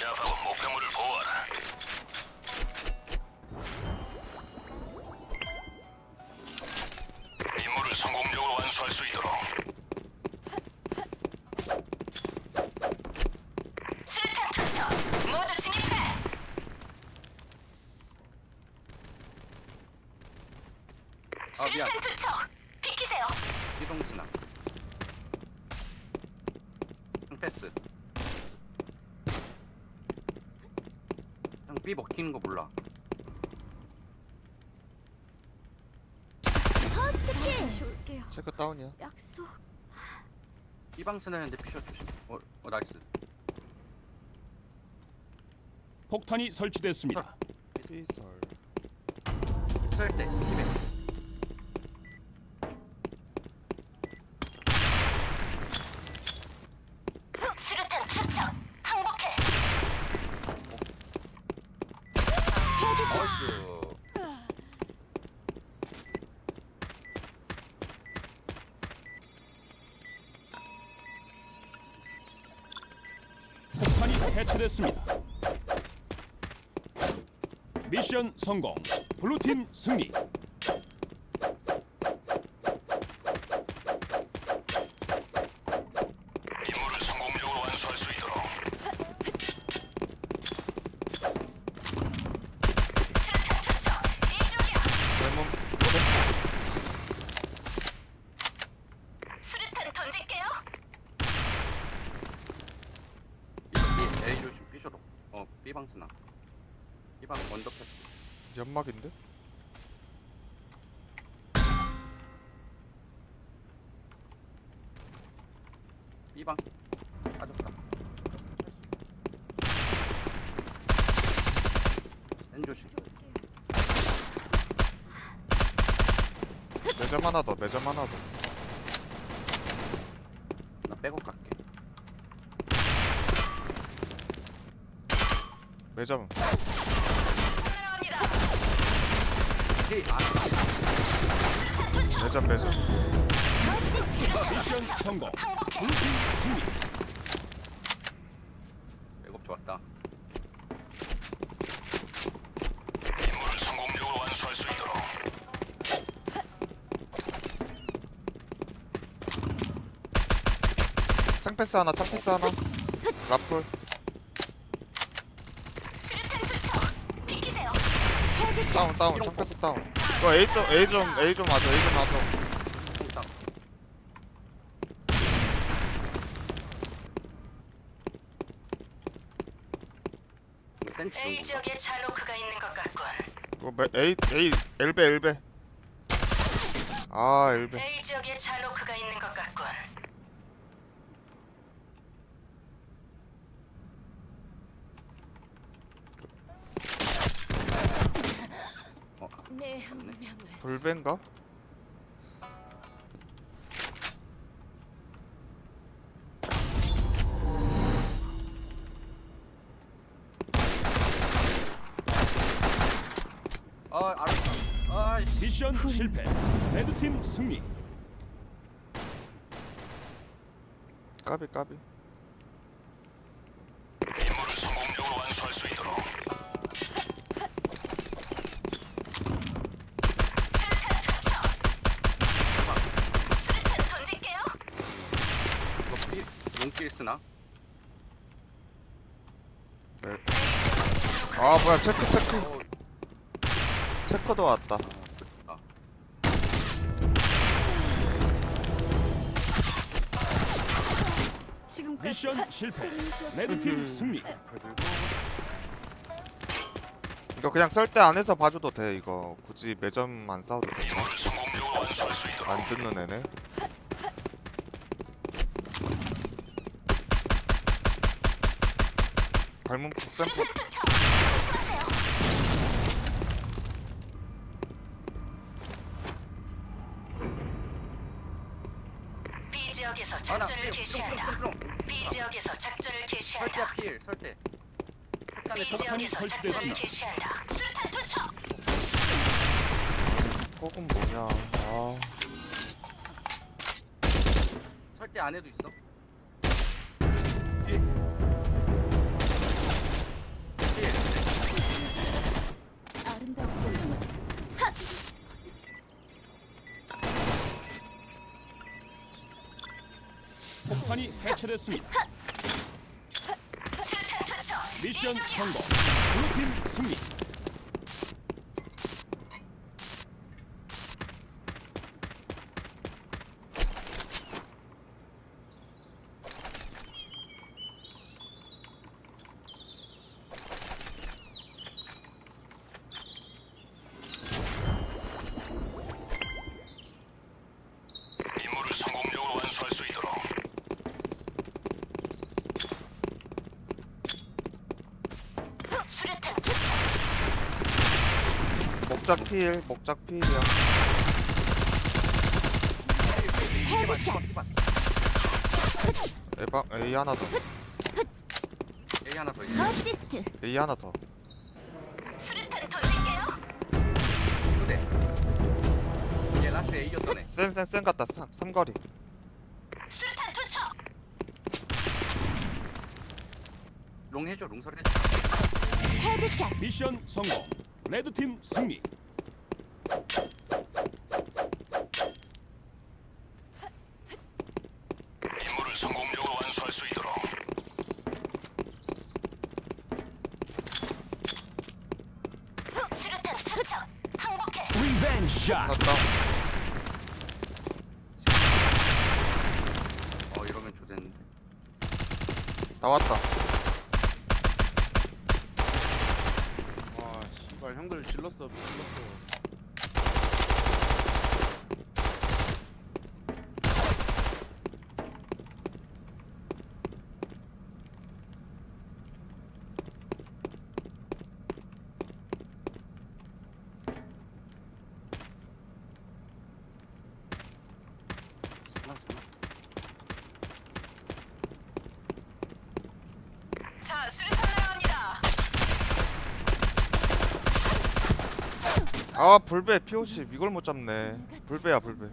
제압하고 목표물을 보호하라. 임무를 성공적으로 완수할 수 있도록. 수류탄 투척 모두 진입해! 아, 미안. 수류탄 투척 비키세요. 이동순아. 패스 B 먹히는 거 몰라 다시 올게요. 체크 다운이야. 약속. B방 스나였는데 피셔 조심 어, 어 나이스 폭탄이 설치됐습니다. 피설. 설때 해체됐습니다. 미션 성공. 블루팀 승리. 임무를 성공적으로 완수할 수 있도록 수류탄 투척 이쪽이야 왼몸 수류탄 던질게요 B A 조심 B쇼도 어 B방 스나 B방 원더 패스 연막인데? B방 빠졌다 N 조심 매점 하나 더. 매점 하나 더. 나 백업 갈게 매점. 매점 매점. 미션 성공. 블루팀 승리. 백업 좋았다 임무를 성공적으로 완수할 수 있도록 창패스 하나. 창패스 하나. 라플. 다운 다운. 창패스 다운. 이거 A 좀 A 좀 A 좀 맞아. A 좀 맞아. 통땅 센치 A 정도 지역에 잘로크가 있는 것 같군 이거 매, A A 엘베 엘베. 아 엘베. A 지역에 잘로크가 있는 것 같군 내 운명을 불벤가? 아 알았다 아이씨 미션 실패. 레드팀 승리. 까비 까비. 쓰나? 네. 아 뭐야 체크 체크. 어, 체크도 왔다. 아, 지금까지 미션 실패. 레드팀 승리. 그리고 이거 그냥 썰 때 안에서 봐줘도 돼 이거 굳이 매점 안 싸워도 돼. 임무를 성공적으로 완수할 수 있도록 안 듣는 애네. 수류탄 투척 조심하세요. B 지역에서 작전을 개시한다. B 지역에서 작전을 개시한다. 필 설대 B 지역에서 작전을. 개시한다. 수류탄 투척! 혹은 뭐냐. 아. 설대 안에도 있어 폭탄이 해체됐습니다. 미션. 성공. 블루팀 승리. 임무를 성공적으로 완수할 수 있도록 수류탄 투척. 목작 필 목작 필이야 헤드샷. 에바 A 하나 더 A 하나 더 어시스트. A 하나 더 수류탄 던질게요. 두대 얘 라스트 A였던 애 센센센 같다 삼, 삼거리 수류탄 투척. 롱 해줘 롱설 해줘 헤드샷. 미션 성공. 레드팀 승리. 임무를 성공적으로 완수할 수 있도록 수류탄 투척. 항복해. 리벤지 샷. 갔다 어 이러면 조졌는데 나왔다 와 씨발 형들 질렀어 질렀어. 자, 수류탄 나갑니다. 아 불배 POC 이걸 못 잡네. 불배야 불배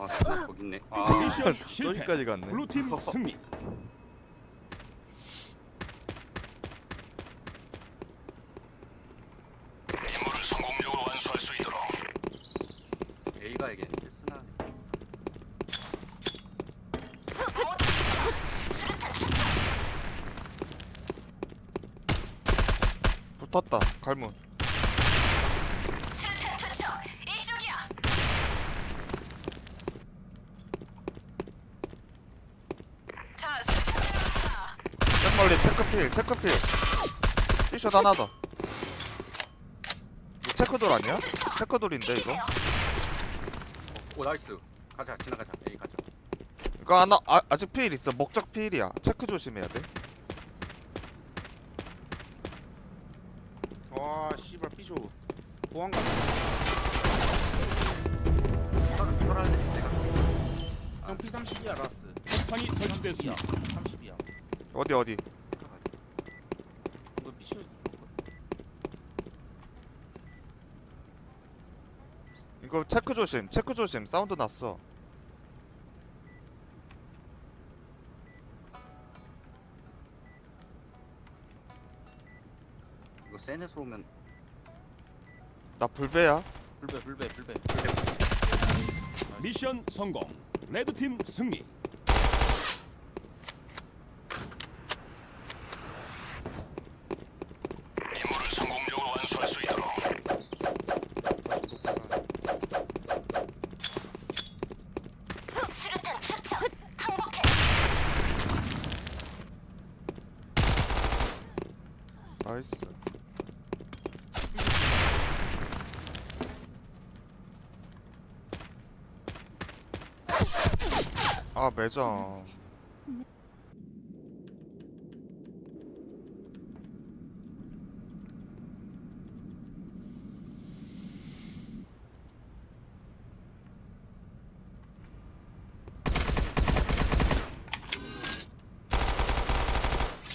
아 하나 거기 있네 아 미션 실패. 저기까지 갔네 블루팀 승리. 임무를 성공적으로 완수할 수 있도록 A 가야겠는데 쓰나. 붙었다 갈문 수류탄 투척. 이쪽이야. 자, 수류탄 나갑니다. 백 멀리 체크필 체크필. 피숏 하나 더 이거 체크돌 아니야? 체크돌인데 이거? 오 나이스. 가자 지나가자. A 가자. 이거 하나 아, 아직 필 있어. 목적 필이야. 체크 조심해야 돼. 와 씨발 피쇼 보안관 철 철할래 내가 형 P30이야 라스. 폭탄이 설치됐습니다. 30이야. 어디 어디 이거 피쇼에서 좋거든 이거 체크 조심 체크 조심. 사운드 났어. 이거 센에서 오면 나 불배야. 불배 불배. 불배. 미션 성공. 레드팀 승리. 아 매장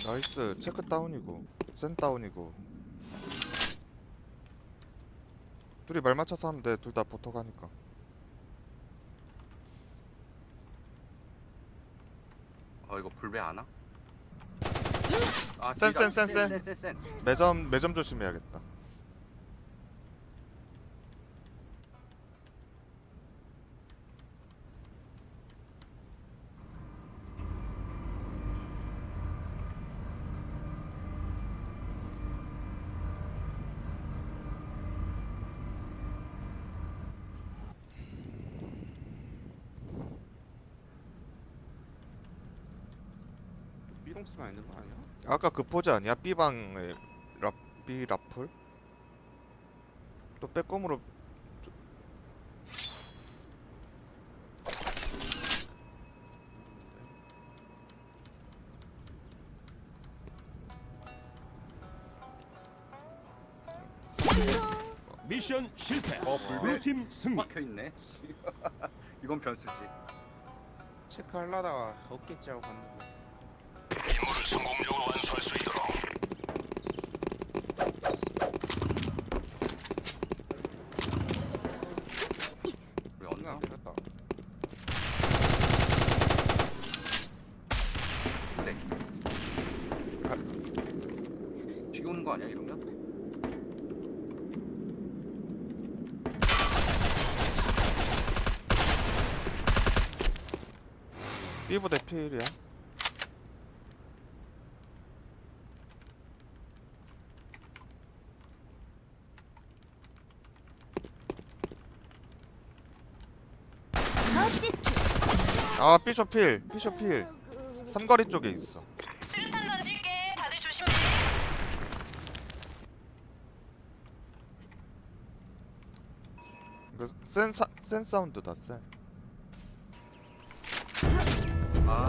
나이스. 체크 다운이고 센 다운이고. 둘이 말 맞춰서 하면 돼둘 다 보터 가니까. 어 이거 불배 안 와? 아, 센, 뒤다. 센, 센, 센. 센, 센. 매점 매점 조심해야겠다 삐동스가 있는 거 아니야? 아까 그 포즈 아니야? B방의 랍 B 라플? 또 빼꼼으로 미션 실패. 어, 불배. 블루팀 승리. 막혀 있네. 이건 변수지. 체크하려다가 없겠지 하고 성 공적으로 완수할 수 있도록 우리 스나 언나? 내렸다. 네. 비 오는 거 아니야 이러면? B부대 필이야 어시스트. 아 B쇼 필 B쇼 필 삼거리 쪽에 있어 수류탄 던질게. 다들 조심해. 이거 센, 사, 센 사운드다 센 아,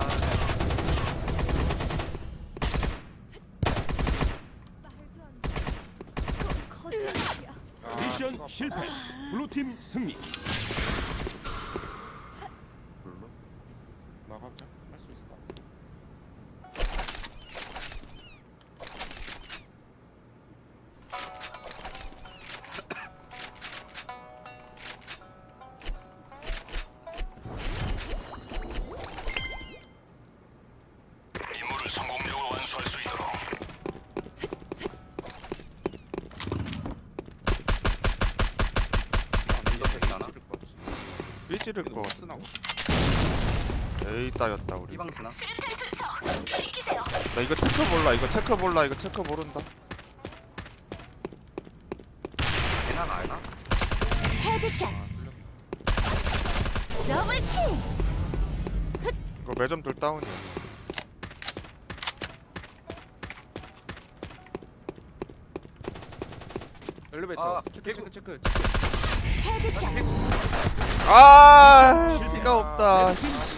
미션 실패. 블루팀 승리. 찌를 거 쓰나? 에이 따였다 우리 B방 쓰나? 수류탄 투척. 지키세요. 나 이거 체크 몰라 이거 체크 몰라 이거 체크 모른다 걔나 나나? 헤드샷. 더블 킬. 이거 매점 둘 다운이야 엘리베이터. 아, 체크. 체크 체크. 체크. 아 B가 없다